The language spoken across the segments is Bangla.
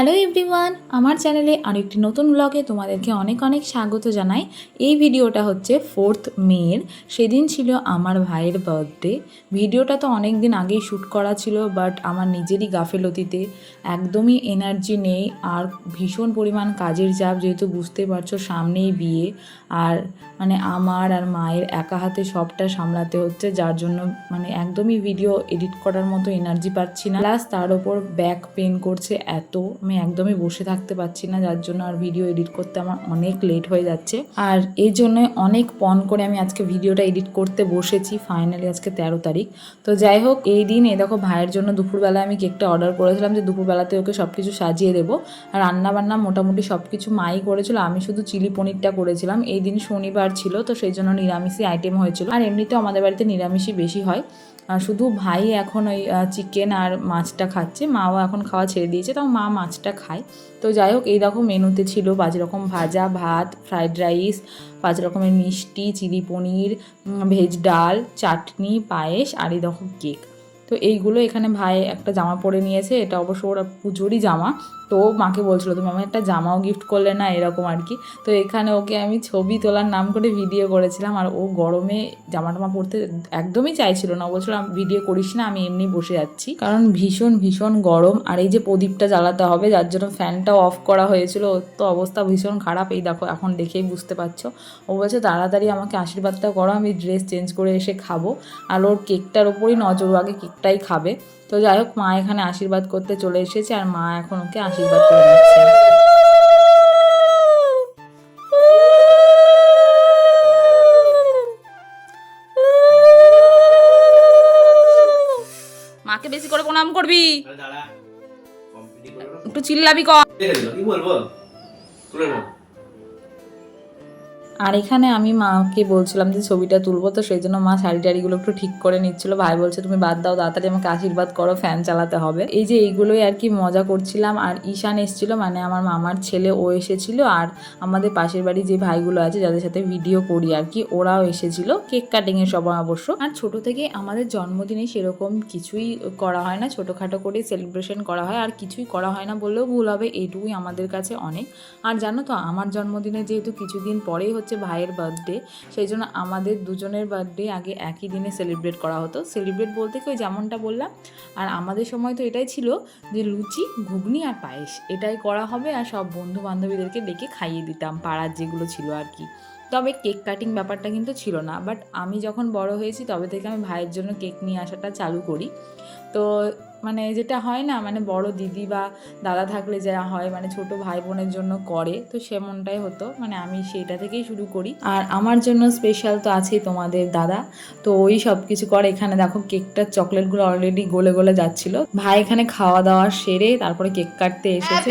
হ্যালো এভরিওয়ান আমার চ্যানেলে আরেকটি নতুন ব্লগে তোমাদেরকে অনেক অনেক স্বাগত জানাই। এই ভিডিওটা হচ্ছে ফোর্থ মেয়ের সেদিন ছিল আমার ভাইয়ের বার্থডে ভিডিওটা তো অনেক দিন আগেই শ্যুট করা ছিল বাট আমার নিজেরই গাফেলতিতে একদমই এনার্জি নেই, আর ভীষণ পরিমাণ কাজের চাপ, যেহেতু বুঝতে পারছ সামনেই বিয়ে, আর মানে আমার আর মায়ের একা হাতে সবটা সামলাতে হচ্ছে, যার জন্য মানে একদমই ভিডিও এডিট করার মতো এনার্জি পাচ্ছি না। প্লাস তার ওপর ব্যাক পেন করছে এত আমি একদমই বসে থাকতে পারছি না, যার জন্য আর ভিডিও এডিট করতে আমার অনেক লেট হয়ে যাচ্ছে। আর এই জন্য অনেক পন করে আমি আজকে ভিডিওটা এডিট করতে বসেছি ফাইনালি আজকে তেরো তারিখ। তো যাই হোক, এই দিন এ দেখো ভাইয়ের জন্য দুপুরবেলায় আমি কেকটা অর্ডার করেছিলাম যে দুপুরবেলাতে ওকে সব কিছু সাজিয়ে দেবো। আর রান্না বান্না মোটামুটি সব কিছু মাই করেছিল, আমি শুধু চিলি পনিরটা করেছিলাম। এই দিন শনিবার ছিল, তো সেই জন্য নিরামিষই আইটেম হয়েছিল। আর এমনিতেও আমাদের বাড়িতে নিরামিষই বেশি হয়। শুধু ভাই এখন ওই চিকেন আর মাছটা খাচ্ছে। মাও এখন খাওয়া ছেড়ে দিয়েছে, তাও মা মাছটা খায়। তো যাই হোক, এই দেখো মেনুতে ছিল পাঁচ রকম ভাজা ভাত ফ্রায়েড রাইস পাঁচ রকমের মিষ্টি, চিলি পনির ভেজ ডাল, চাটনি, পায়েস আর এই দেখো কেক তো এইগুলো এখানে ভাই একটা জামা পরে নিয়েছে, এটা অবশ্য ওরা পুজোরই জামা। তো মাকে বলছিল, তুমি আমার একটা জামাও গিফট করলে না? এরকম আর কি। তো এখানে ওকে আমি ছবি তোলার নাম করে ভিডিও করেছিলাম, আর ও গরমে জামা টামা পরতে একদমই চাইছিল না। বলছিল ভিডিও করিস না, আমি এমনি বসে যাচ্ছি। কারণ ভীষণ ভীষণ গরম, আর এই যে প্রদীপটা জ্বালাতে হবে, যার জন্য ফ্যানটাও অফ করা হয়েছিল তো অবস্থা ভীষণ খারাপ। এই দেখো, এখন দেখেই বুঝতে পারছ। ও বলছে, তাড়াতাড়ি আমাকে আশীর্বাদটা করো, আমি ড্রেস চেঞ্জ করে এসে খাব। আর ওর কেকটার ওপরই নজর আগে আগে কেকটাই খাবে। তো যাই হোক মা এখানে আশীর্বাদ করতে চলে এসেছে আর মা এখন ওকে আশীর্বাদ করে নিচ্ছে মাকে বেশি করে প্রণাম করবি। একটু চিল্লাবি কর। কি বলব? আর এখানে আমি মাকে বলছিলাম যে ছবিটা তুলবো, তো সেই জন্য মা শাড়ি টাড়িগুলো একটু ঠিক করে নিচ্ছিল। ভাই বলছে, তুমি বাদ দাও, তাড়াতাড়ি আমাকে আশীর্বাদ করো ফ্যান চালাতে হবে। এই যে এইগুলোই আর কি মজা করছিলাম। আর ঈশান এসেছিল মানে আমার মামার ছেলে, ও এসেছিল। আর আমাদের পাশের বাড়ি যে ভাইগুলো আছে, যাদের সাথে ভিডিও করি আর কি, ওরাও এসেছিল। কেক কাটিং এর সময় অবশ্য। আর ছোট থেকে আমাদের জন্মদিনে সেরকম কিছুই করা হয় না। ছোটোখাটো করে সেলিব্রেশন করা হয়। আর কিছুই করা হয় না বললেও ভুল হবে এইটুকুই আমাদের কাছে অনেক। আর জানো তো, আমার জন্মদিনে যেহেতু কিছুদিন পরেই হচ্ছে ভাইয়ের বার্থডে সেই জন্য আমাদের দুজনের বার্থডে আগে একই দিনে সেলিব্রেট করা হতো। সেলিব্রেট বলতে কি যেমনটা বললাম, আর আমাদের সময় তো এটাই ছিল যে লুচি, ঘুগনি আর পায়েস। এটাই করা হবে আর সব বন্ধু বান্ধবীদেরকে ডেকে খাইয়ে দিতাম, পাড়ার যেগুলো ছিল আর কি। তবে কেক কাটিং ব্যাপারটা কিন্তু ছিল না বাট আমি যখন বড় হয়েছি তবে থেকে আমি ভাইয়ের জন্য কেক নিয়ে আসাটা চালু করি। তো মানে যেটা হয় না মানে বড় দিদি বা দাদা থাকলে যা হয় মানে ছোট ভাই বোনের জন্য করে, তো সেমনটাই হতো। মানে আমি সেটা থেকেই শুরু করি। আর আমার জন্য স্পেশাল তো আছেই তোমাদের দাদা। তো ওই সব কিছু করে। এখানে দেখো কেকটার চকলেটগুলো অলরেডি গলে গলে যাচ্ছিল। ভাই এখানে খাওয়া দাওয়া সেরে তারপরে কেক কাটতে এসেছে।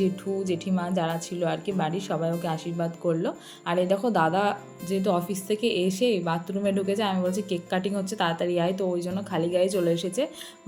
জেঠু, জেঠিমা যারা ছিল আর কি বাড়ির সবাই ওকে আশীর্বাদ করল। আর এই দেখো দাদা যেহেতু অফিস থেকে এসে বাথরুমে ঢুকেছে, আমি বলছি কেক কাটিং হচ্ছে, তাড়াতাড়ি আয়। তো ওই জন্য খালি গায়ে চলে এসেছে।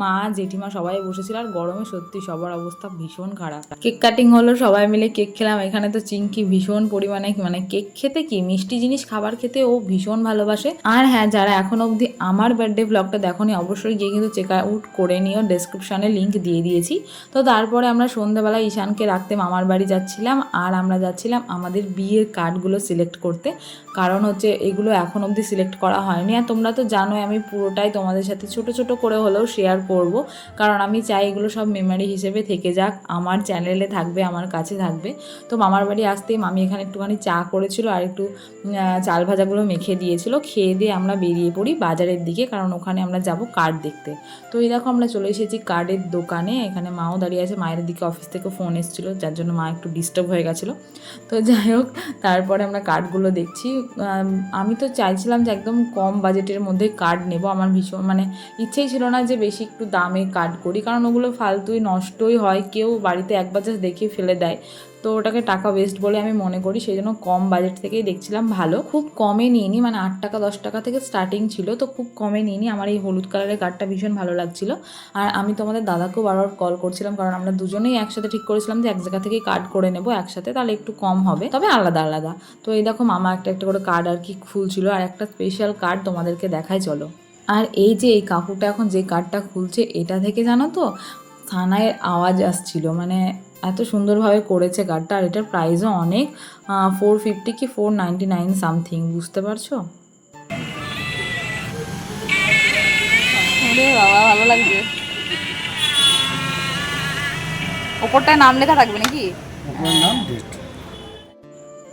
মা, জেঠিমা সবাই বসেছিল আর গরমে সত্যি সবার অবস্থা ভীষণ খারাপ। কেক কাটিং হলো, সবাই মিলে কেক খেলাম। এখানে তো চিংকি ভীষণ পরিমাণে মানে কেক খেতে কি মিষ্টি জিনিস খাবার খেতে ও ভীষণ ভালোবাসে। আর হ্যাঁ যারা এখন অবধি আমার বার্থডে ব্লগটা দেখোনি, অবশ্যই গিয়ে কিন্তু চেক আউট করে নিও। ডেসক্রিপশনে লিঙ্ক দিয়ে দিয়েছি। তো তারপরে আমরা সন্ধ্যাবেলা ঈশানকে রাখতে মামার বাড়ি যাচ্ছিলাম আর আমরা যাচ্ছিলাম আমাদের বিয়ের কার্ডগুলো সিলেক্ট করতে। কারণ হচ্ছে এগুলো এখন অবধি সিলেক্ট করা হয়নি। আর তোমরা তো জানোই আমি পুরোটাই তোমাদের সাথে ছোট ছোট করে হলেও শেয়ার করব। কারণ আমি চাই এগুলো সব মেমারি হিসেবে থেকে যাক। আমার চ্যানেলে থাকবে, আমার কাছে থাকবে। তো মামার বাড়ি আসতেই মামি এখানে একটুখানি চা করেছিল আর একটু চাল ভাজাগুলো মেখে দিয়েছিল। খেয়ে দিয়ে আমরা বেরিয়ে পড়ি বাজারের দিকে, কারণ ওখানে আমরা যাব কার্ড দেখতে। তো এই দেখো আমরা চলে এসেছি কার্ডের দোকানে। এখানে মাও দাঁড়িয়ে আছে, মায়ের দিকে অফিস থেকে ফোন এসেছিল। যার জন্য মা একটু ডিস্টার্ব হয়ে গেছিল। তো যাই হোক, তারপরে আমরা কার্ডগুলো দেখছি। আমি তো চাইছিলাম যে একদম কম বাজেটের মধ্যে কার্ড নেব। আমার ভীষণ মানে ইচ্ছেই ছিল না যে বেশি একটু দামে কার্ড করি। কারণ ওগুলো ফালতুই নষ্টই হয়। কেউ বাড়িতে একবার জাস্ট দেখে ফেলে দেয়। তো ওটাকে টাকা ওয়েস্ট বলে আমি মনে করি, সেই জন্য কম বাজেট থেকেই দেখছিলাম ভালো। খুব কমে নিইনি মানে আট টাকা, দশ টাকা থেকে স্টার্টিং ছিল, তো খুব কমে নিইনি। আমার এই হলুদ কালারের কার্ডটা ভীষণ ভালো লাগছিল। আর আমি তোমাদের দাদাকেও বারবার কল করছিলাম, কারণ আমরা দুজনেই একসাথে ঠিক করেছিলাম যে এক জায়গা থেকেই কার্ড করে নেব একসাথে, তাহলে একটু কম হবে। তবে আলাদা আলাদা। তো এই দেখো, মামা একটা একটা করে কার্ড আর কি খুলছিল, আর একটা স্পেশাল কার্ড তোমাদেরকে দেখাই, চলো। আর এই যে এই কাকুটা এখন যে কার্ডটা খুলছে, এটা থেকে জানো তো, থানায় আওয়াজ আসছিল মানে এত সুন্দরভাবে করেছে কার্ডটা আর এটার প্রাইসও অনেক। ফোর ফিফটি কি ফোর নাইনটি নাইন সামথিং বুঝতে পারছ? ওরে বাবা ভালো লাগছে। ওপরটায় নাম লেখা থাকবে নাকি?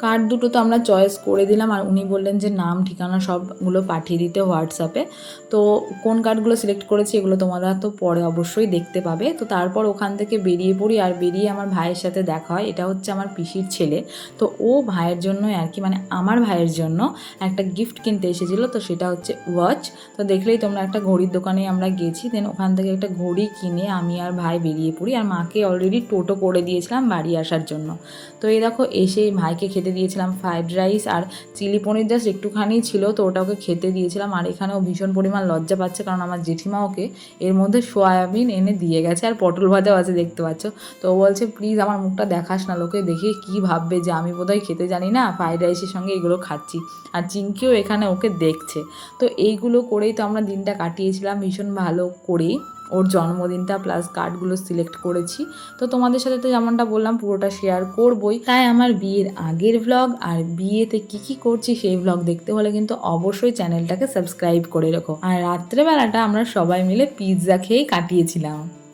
কার্ড দুটো তো আমরা চয়েস করে দিলাম আর উনি বললেন যে নাম, ঠিকানা সবগুলো পাঠিয়ে দিতে হোয়াটসঅ্যাপে। তো কোন কার্ডগুলো সিলেক্ট করেছি এগুলো তোমরা তো পরে অবশ্যই দেখতে পাবে। তো তারপর ওখান থেকে বেরিয়ে পড়ি আর বেরিয়ে আমার ভাইয়ের সাথে দেখা হয়। এটা হচ্ছে আমার পিসির ছেলে। তো ও ভাইয়ের জন্যই আর কি মানে আমার ভাইয়ের জন্য একটা গিফট কিনতে এসেছিল। তো সেটা হচ্ছে ওয়াচ তো দেখলেই তোমরা একটা ঘড়ির দোকানে আমরা গেছি। দেন ওখান থেকে একটা ঘড়ি কিনে আমি আর ভাই বেরিয়ে পড়ি। আর মাকে অলরেডি টোটো করে দিয়েছিলাম বাড়ি আসার জন্য। তো এই দেখো এসে ভাইকে খেতে দিয়েছিলাম ফ্রাইড রাইস আর চিলি পনির জাস্ট একটুখানি ছিল, তো ওটা ওকে খেতে দিয়েছিলাম। আর এখানেও ভীষণ পরিমাণ লজ্জা পাচ্ছে, কারণ আমার জেঠিমা ওকে এর মধ্যে সয়াবিন এনে দিয়ে গেছে আর পটল ভাজাও আছে, দেখতে পাচ্ছ। তো ও বলছে প্লিজ আমার মুখটা দেখাস না লোকে, দেখে কি ভাববে যে আমি বোধহয় খেতে জানি না ফ্রাইড রাইসের সঙ্গে এগুলো খাচ্ছি। আর চিঙ্কিও এখানে ওকে দেখছে। তো এইগুলো করেই তো আমরা দিনটা কাটিয়েছিলাম, ভীষণ ভালো করেই। ওর জন্মদিনটা প্লাস কার্ডগুলো সিলেক্ট করেছি। তো তোমাদের সাথে তো যেমনটা বললাম, পুরোটা শেয়ার করবই। তাই আমার বিয়ের আগের ভ্লগ আর বিয়েতে কি কি করছি সেই ভ্লগ দেখতে হলে কিন্তু অবশ্যই চ্যানেলটাকে সাবস্ক্রাইব করে রেখো। আর রাত্রেবেলাটা আমরা সবাই মিলে পিৎজা খেয়েই কাটিয়েছিলাম।